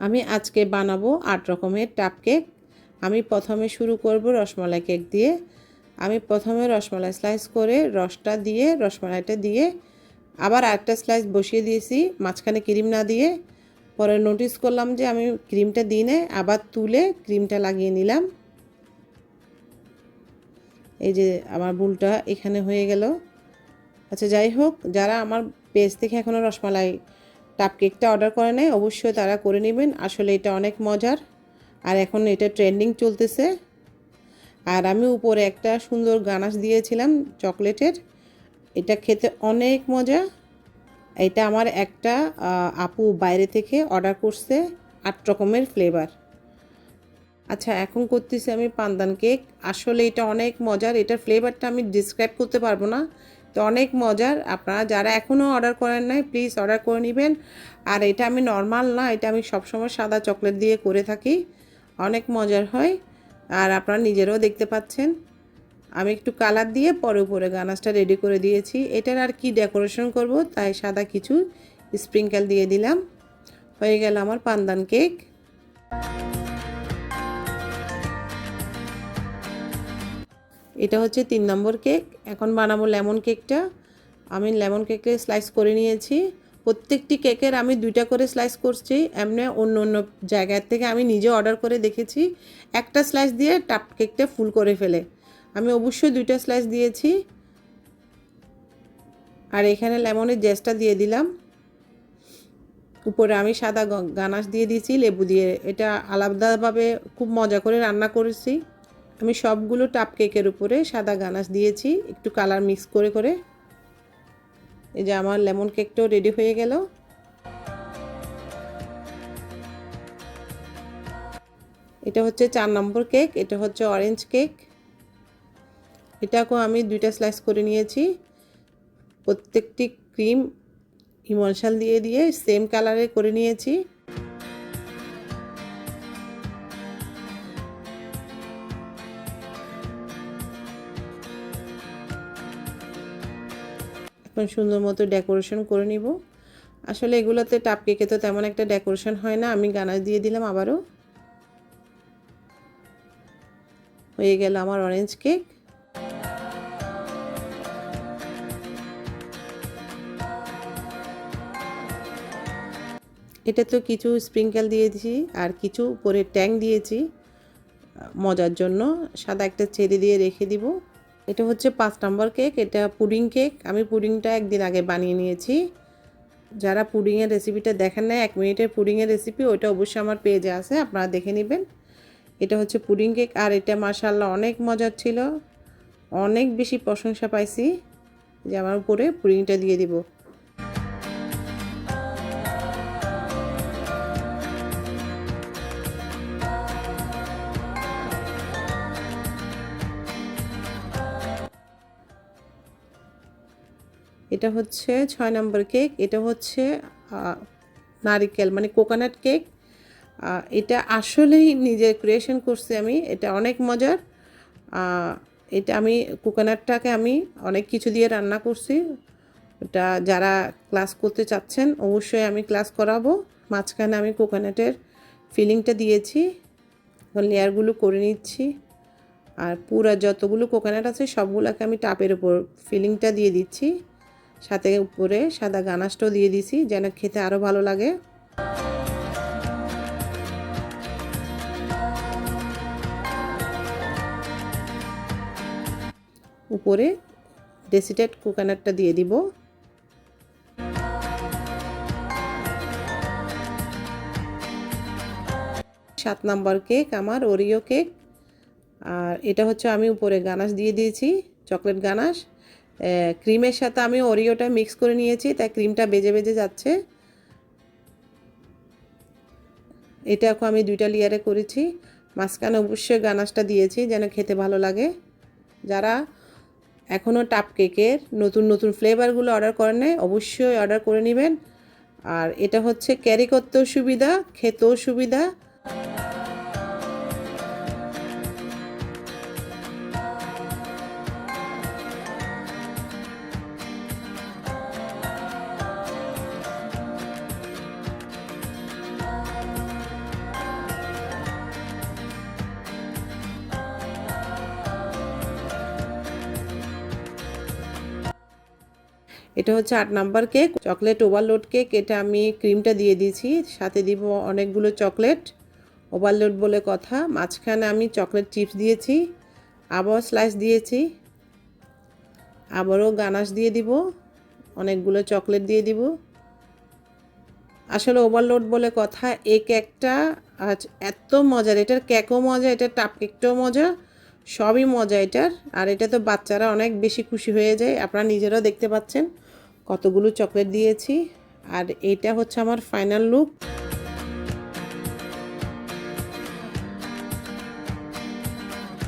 আমি আজকে বানাবো আট রকমের টাপ কেক। আমি প্রথমে শুরু করব রসমালাই কেক দিয়ে। আমি প্রথমে রসমালাই স্লাইস করে রসটা দিয়ে, রসমালাইটা দিয়ে আবার আরেকটা স্লাইস বসিয়ে দিয়েছি, মাঝখানে ক্রিম না দিয়ে। পরে নোটিস করলাম যে আমি ক্রিমটা দিই না আবার তুলে ক্রিমটা লাগিয়ে নিলাম। এই যে আমার বুলটা এখানে হয়ে গেল। আচ্ছা যাই হোক, যারা আমার পেজ থেকে এখনও রসমালাই টাপ কেকটা অর্ডার করে নেয়, অবশ্যই তারা করে নেবেন। আসলে এটা অনেক মজার। আর এখন এটা ট্রেন্ডিং চলতেছে। আর আমি উপরে একটা সুন্দর গানাশ দিয়েছিলাম, চকলেটের। এটা খেতে অনেক মজা। এটা আমার একটা আপু বাইরে থেকে অর্ডার করছে আট রকমের ফ্লেভার আচ্ছা এখন করতেছি আমি পান্দান কেক আসলে এটা অনেক মজার। এটার ফ্লেভারটা আমি ডিসক্রাইব করতে পারব না। তো অনেক মজার। আপনারা যারা এখনও অর্ডার করেন নাই প্লিজ অর্ডার করে নেবেন। আর এটা আমি নর্মাল না, এটা আমি সবসময় সাদা চকলেট দিয়ে করে থাকি। অনেক মজার হয়। আর আপনারা নিজেরাও দেখতে পাচ্ছেন। আমি একটু কালার দিয়ে পরে উপরে গানাসটা রেডি করে দিয়েছি। এটার আর কি ডেকোরেশন করব, তাই সাদা কিছু স্প্রিঙ্কেল দিয়ে দিলাম। হয়ে গেল আমার পান্দান কেক এটা হচ্ছে তিন নম্বর কেক। এখন বানাবো লেমন কেকটা। আমি লেমন কেকে স্লাইস করে নিয়েছি। প্রত্যেকটি কেকের আমি দুইটা করে স্লাইস করছি। এমনি অন্য অন্য জায়গার থেকে আমি নিজে অর্ডার করে দেখেছি। একটা স্লাইস দিয়ে টাপ কেকটা ফুল করে ফেলে। আমি অবশ্যই দুইটা স্লাইস দিয়েছি। আর এখানে লেমনের জেসটা দিয়ে দিলাম। উপরে আমি সাদা গানাশ দিয়ে দিয়েছি, লেবু দিয়ে। এটা আলাদাভাবে খুব মজা করে রান্না করেছি। আমি সবগুলো টাপ কেকের উপরে সাদা গানাশ দিয়েছি, একটু কালার মিক্স করে করে। এই যে আমার লেমন কেকটাও রেডি হয়ে গেল। এটা হচ্ছে চার নম্বর কেক, এটা হচ্ছে অরেঞ্জ কেক। এটাকেও আমি দুইটা স্লাইস করে নিয়েছি। প্রত্যেকটি ক্রিম ইমলশাল দিয়ে দিয়ে সেম কালারে করে নিয়েছি। এখন সুন্দর মতো ডেকোরেশন করে নিব। আসলে এগুলোতে টাপ কেকে তো তেমন একটা ডেকোরেশন হয় না, আমি গানাজ দিয়ে দিলাম আবারও। হয়ে গেল আমার অরেঞ্জ কেক এটা তো কিছু স্প্রিঙ্কেল দিয়েছি আর কিছু উপরে ট্যাং দিয়েছি মজার জন্য। সাদা একটা চেরি দিয়ে রেখে দিব। এটা হচ্ছে পাঁচ নম্বর কেক, এটা পুডিং কেক। আমি পুডিংটা একদিন আগে বানিয়ে নিয়েছি। যারা পুডিংয়ের রেসিপিটা দেখেন না এক মিনিটের পুডিংয়ের রেসিপি, ওইটা অবশ্যই আমার পেজে আছে, আপনারা দেখে নেবেন। এটা হচ্ছে পুডিং কেক, আর এটা মার্শাল্লাহ অনেক মজার ছিল। অনেক বেশি প্রশংসা পাইছি যে আমার উপরে পুডিংটা দিয়ে দিব। এটা হচ্ছে ছয় নম্বর কেক, এটা হচ্ছে নারিকেল মানে কোকোনাট কেক। এটা আসলেই নিজের ক্রিয়েশন করছি আমি, এটা অনেক মজার। এটা আমি, কোকোনাটটাকে আমি অনেক কিছু দিয়ে রান্না করছি। এটা যারা ক্লাস করতে চাচ্ছেন, অবশ্যই আমি ক্লাস করাবো। মাঝখানে আমি কোকোনাটের ফিলিংটা দিয়েছি লেয়ারগুলো করে নিচ্ছি। আর পুরা যতগুলো কোকোনাট আছে, সবগুলোকে আমি টাপের ওপর ফিলিংটা দিয়ে দিচ্ছি। সাথে উপরে সাদা গানাশটাও দিয়ে দিছি, যেন খেতে আরও ভালো লাগে। উপরে ডেসিটেড কোকোনাটটা দিয়ে দিব। সাত নাম্বার কেক, আমার ওরিও কেক। আর এটা হচ্ছে আমি উপরে গানাশ দিয়ে দিয়েছি, চকলেট গানাশ। ক্রিমের সাথে আমি ওরিওটা মিক্স করে নিয়েছি, তাই ক্রিমটা বেজে বেজে যাচ্ছে। এটা এখন আমি দুইটা লেয়ারে করেছি। মাঝখানে অবশ্যই গানাশটা দিয়েছি, যেন খেতে ভালো লাগে। যারা এখনও টাপ কেকের নতুন নতুন ফ্লেভারগুলো অর্ডার করেন নাই, অবশ্যই অর্ডার করে নেবেন। আর এটা হচ্ছে ক্যারি করতেও সুবিধা, খেতেও সুবিধা। এটা হচ্ছে আট number cake. Chocolate overload cake, এটা আমি ক্রিমটা দিয়ে দিয়েছি, সাথে দিব অনেকগুলো চকলেট। ওভারলোড বলে কথা। মাঝখানে আমি চকলেট চিপস দিয়েছি আবার স্লাইস দিয়েছি, আবারও গানাশ দিয়ে দিব, অনেকগুলো চকলেট দিয়ে দিব। আসলে ওভারলোড বলে কথা, এই কেকটা এত মজার। এটার কেকও মজা, এটার টাপ কেকটাও মজা, সবই মজা এটার। আর এটা তো বাচ্চারা অনেক বেশি খুশি হয়ে যায়, আপনারা নিজেরাও দেখতে পাচ্ছেন। কতগুলো চকলেট দিয়েছি। আর এটা হচ্ছে আমার ফাইনাল লুক